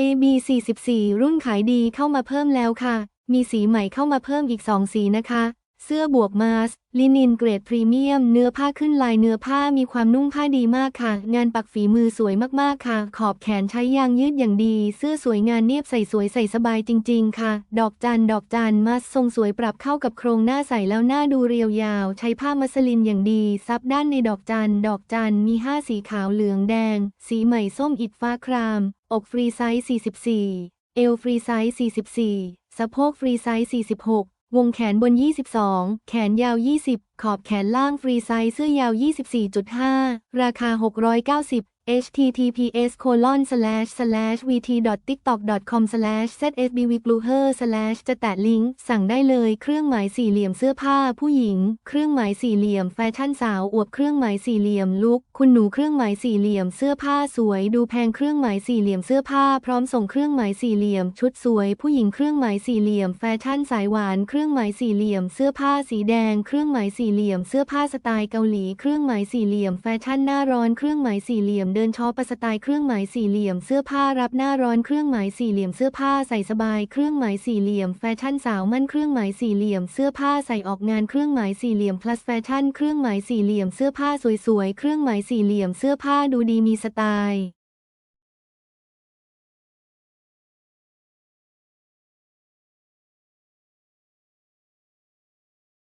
AB 44 รุ่นขายดีเข้ามาเพิ่มแล้วค่ะ มีสีใหม่เข้ามาเพิ่มอีก 2 สีนะคะ เสื้อบวกมาสลินินเกรดพรีเมียม เนื้อผ้าขึ้นลายเนื้อผ้ามีความนุ่มผ้าดีมากค่ะ งานปักฝีมือสวยมากๆค่ะ ขอบแขนใช้ยางยืดอย่างดี เสื้อสวยงานเนียบใส่สวยใส่สบายจริง ๆ ค่ะ ดอกจันดอกจันมาสทรงสวยปรับเข้ากับโครงหน้าใส่แล้วหน้าดูเรียวยาว ใช้ผ้ามัสลินอย่างดี ซับด้านในดอกจันดอกจันมี 5 สีขาวเหลืองแดง สีใหม่ส้มอิดฟ้าคราม อกฟรีไซส์44 เอวฟรีไซส์44 สะโพกฟรีไซส์46 วงแขนบน 22 แขนยาว 20 ขอบแขนล่างฟรีไซส์เสื้อยาว 24.5 ราคา 690 https colon slash slash vt tiktok com slash zsbv bluher slash จะแตะลิงก์สั่งได้เลยเครื่องหมายสี่เหลี่ยมเสื้อผ้าผู้หญิง เครื่องหมายสี่เหลี่ยมแฟชั่นสาวอวบเครื่องหมายสี่เหลี่ยมลุกคุณหนูเครื่องหมายสี่เหลี่ยมเสื้อผ้าสวย ดูแพงเครื่องหมายสี่เหลี่ยมเสื้อผ้าพร้อมส่งเครื่องหมายสี่เหลี่ยม ชุดสวย ผู้หญิงเครื่องหมายสี่เหลี่ยมแฟชั่นสายหวานเครื่องหมายสี่เหลี่ยมเสื้อผ้าสีแดง เครื่องหมายสี่เหลี่ยมเสื้อผ้าสไตล์เกาหลี เครื่องหมายสี่เหลี่ยมแฟชั่นหน้าร้อนเครื่องหมายสี่เหลี่ยมเดินช้อปสไตล์เครื่องหมายสี่เหลี่ยมเสื้อผ้ารับหน้าร้อนเครื่องหมายสี่เหลี่ยมเสื้อผ้าใส่สบายเครื่องหมายสี่เหลี่ยมแฟชั่นสาวมั่นเครื่องหมายสี่เหลี่ยมเสื้อผ้าใส่ออกงานเครื่องหมายสี่เหลี่ยม plus แฟชั่นเครื่องหมายสี่เหลี่ยมเสื้อผ้าสวยๆเครื่องหมายสี่เหลี่ยมเสื้อผ้าดูดีมีสไตล์